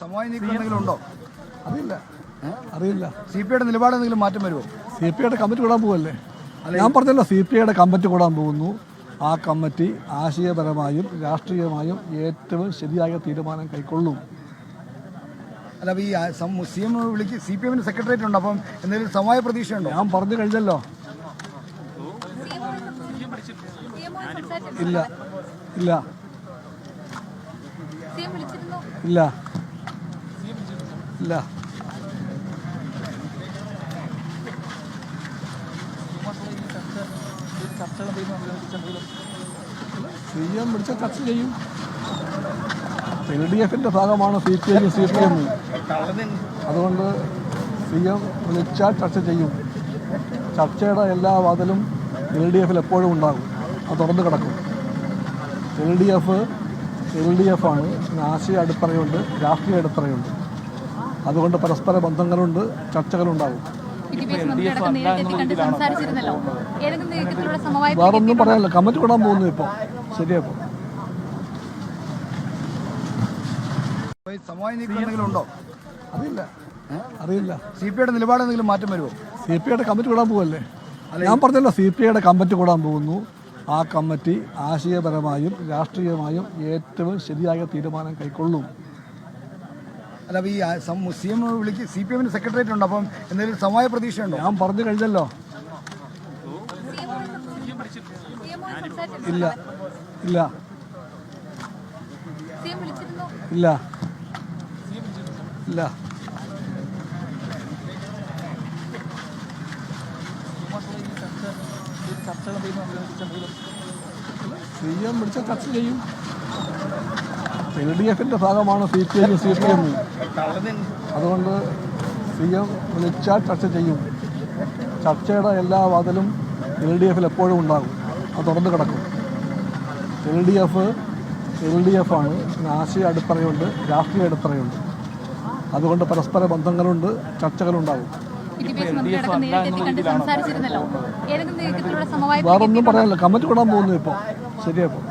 സമവായ നീക്കം എന്തെങ്കിലും ഉണ്ടോ? അറിയില്ല. അറിയില്ല. സി പി ഐയുടെ നിലപാട് എന്തെങ്കിലും മാറ്റം വരുമോ സി പി ഐയുടെ കമ്മിറ്റി കൂടാൻ പോവല്ലേ? ഞാൻ പറഞ്ഞല്ലോ സി പി ഐയുടെ കമ്മിറ്റി കൂടാൻ പോകുന്നു. ആ കമ്മിറ്റി ആശയപരമായും രാഷ്ട്രീയമായും ഏറ്റവും ശരിയായ തീരുമാനം കൈക്കൊള്ളും. അല്ല അപ്പൊ ഈ സി എം വിളിക്ക് സി പി എമ്മിന് സെക്രട്ടേറിയറ്റ് ഉണ്ട്? അപ്പം എന്തെങ്കിലും സമവായ പ്രതീക്ഷയുണ്ടോ? ഞാൻ പറഞ്ഞു കഴിഞ്ഞല്ലോ. ഇല്ല. ഇല്ല. ഇല്ല. ഇല്ല സി എം വിളിച്ച ചർച്ച ചെയ്യും. എൽ ഡി എഫിന്റെ ഭാഗമാണ് സി പി ഐയും സി പി എമ്മും. അതുകൊണ്ട് സി എം വിളിച്ചാൽ ചർച്ച ചെയ്യും. ചർച്ചയുടെ എല്ലാ വാതിലും എൽ ഡി എഫിൽ എപ്പോഴും ഉണ്ടാകും. അത് തുറന്നു കിടക്കും. L D F L D F ആണ് ആശയ അടിത്തറയുണ്ട് രാഷ്ട്രീയ അടിത്തറയുണ്ട്. അതുകൊണ്ട് പരസ്പര ബന്ധങ്ങളുണ്ട് ചർച്ചകളുണ്ടാകും. വേറൊന്നും പറയാനില്ല. കമ്മിറ്റി കൂടാൻ പോകുന്നു ഇപ്പോൾ ശരിയപ്പോ സമവായ നീക്കം എന്തെങ്കിലും ഉണ്ടോ? അറിയില്ല. അറിയില്ല. സി പി ഐയുടെ നിലപാട് എന്തെങ്കിലും മാറ്റം വരുമോ? സി പി ഐയുടെ കമ്മിറ്റി കൂടാൻ പോകല്ലേ ഞാൻ പറഞ്ഞല്ലോ സി പി ഐയുടെ കമ്മിറ്റി കൂടാൻ പോകുന്നു. ആ കമ്മിറ്റി ആശയപരമായും രാഷ്ട്രീയമായും ഏറ്റവും ശരിയായ തീരുമാനം കൈക്കൊള്ളും. അല്ല ഈ സി എം വിളിക്ക് സി പി എമ്മിന് സെക്രട്ടേറിയറ്റ് ഉണ്ട് അപ്പം എന്തെങ്കിലും സമയ പ്രതീക്ഷയുണ്ടോ? ഞാൻ പറഞ്ഞു കഴിഞ്ഞല്ലോ. ഇല്ല ഇല്ല. ഇല്ല. ഇല്ല. സി എം വിളിച്ച ചർച്ച ചെയ്യും. എൽ ഡി എഫിന്റെ ഭാഗമാണ് C P I C P M അതുകൊണ്ട് സി എം വിളിച്ചാൽ ചർച്ച ചെയ്യും. ചർച്ചയുടെ എല്ലാ വാതിലും എൽ ഡി എഫിൽ എപ്പോഴും ഉണ്ടാകും. അത് തുറന്നു കിടക്കും. L D F L D F ആണ് ആശയ അടിത്തറയുണ്ട് രാഷ്ട്രീയ അടിത്തറയുണ്ട്. അതുകൊണ്ട് പരസ്പര ബന്ധങ്ങളുണ്ട് ചർച്ചകളുണ്ടാകും. വേറൊന്നും പറയാനില്ല. കമ്മിറ്റി കൂടാൻ പോകുന്നു ഇപ്പോൾ ശരിയപ്പോൾ